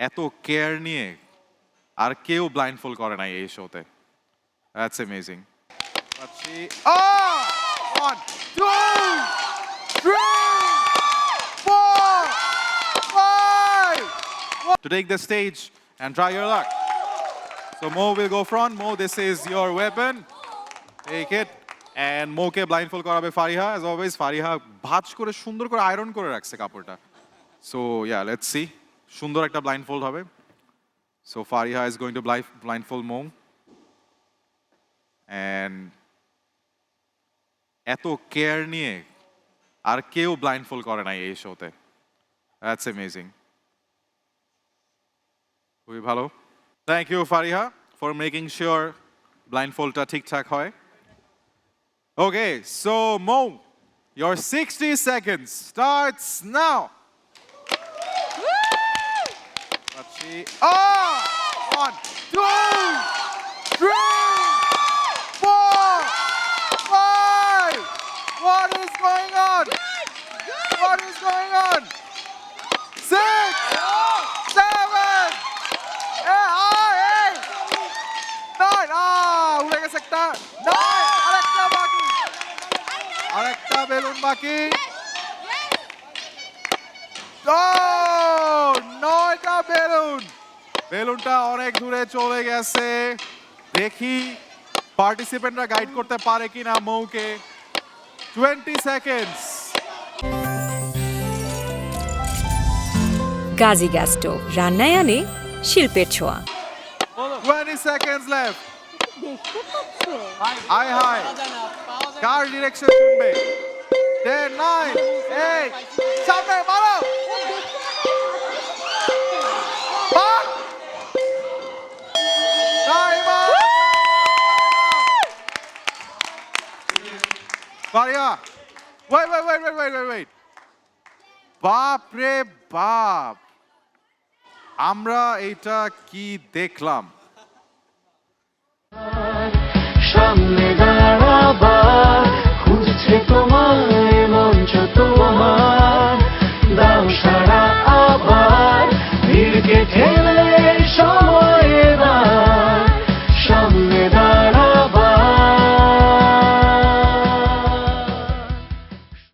এত কেয়ার নিয়ে আর কেউ ব্লাইন্ডফোল করে নাই এই শোতে দ্যাটস অ্যামেজিং পাচ্ছি Oh! Take the stage and try your luck. So Mo will go front. Mo, this is your weapon. Take it. And মোকে ব্লাইন্ডফোল করাবে ফারিহা as always ফারিহা ভাঁজ করে সুন্দর করে আয়রন করে রাখছে কাপড়টা সো ইয়া লেটস সি সুন্দর একটা ব্লাইন্ডফোল্ড হবে। So Fariha is going to blindfold Mo and এত কেয়ার নিয়ে আর কেউ ব্লাইন্ডফোল্ড করে নাই এই শোতে দ্যাটস অ্যামেজিং খুবই ভালো। Thank you Fariha for making sure ব্লাইন্ডফোল্ডটা ঠিকঠাক হয়। Okay so Mo your 60 seconds starts now পাচ্ছি Oh! One, two, three, four, five. What is going on? What is going on? Six, seven, eight, eight, nine. Ah, উড়ে গেছে একটা nine. আরেকটা বাকি আরেকটা balloon বাকি Oh, নয়টা বেলুন বেলুনটা অনেক দূরে চলে গেছে। দেখি পার্টিসিপেন্টরা গাইড করতে পারে কিনা মৌকে। Twenty seconds Gazi gas stove রান্নায় আনে শিল্পের ছোঁয়া। টোয়েন্টি সেকেন্ডস লেফট হাই হাই কার ডিরেকশন শুনবে? টেন নাইন এইট সামনে মারো Maria, wait, wait, wait, wait, wait, wait, wait. বাপ রে বাপ আমরা এইটা কি দেখলাম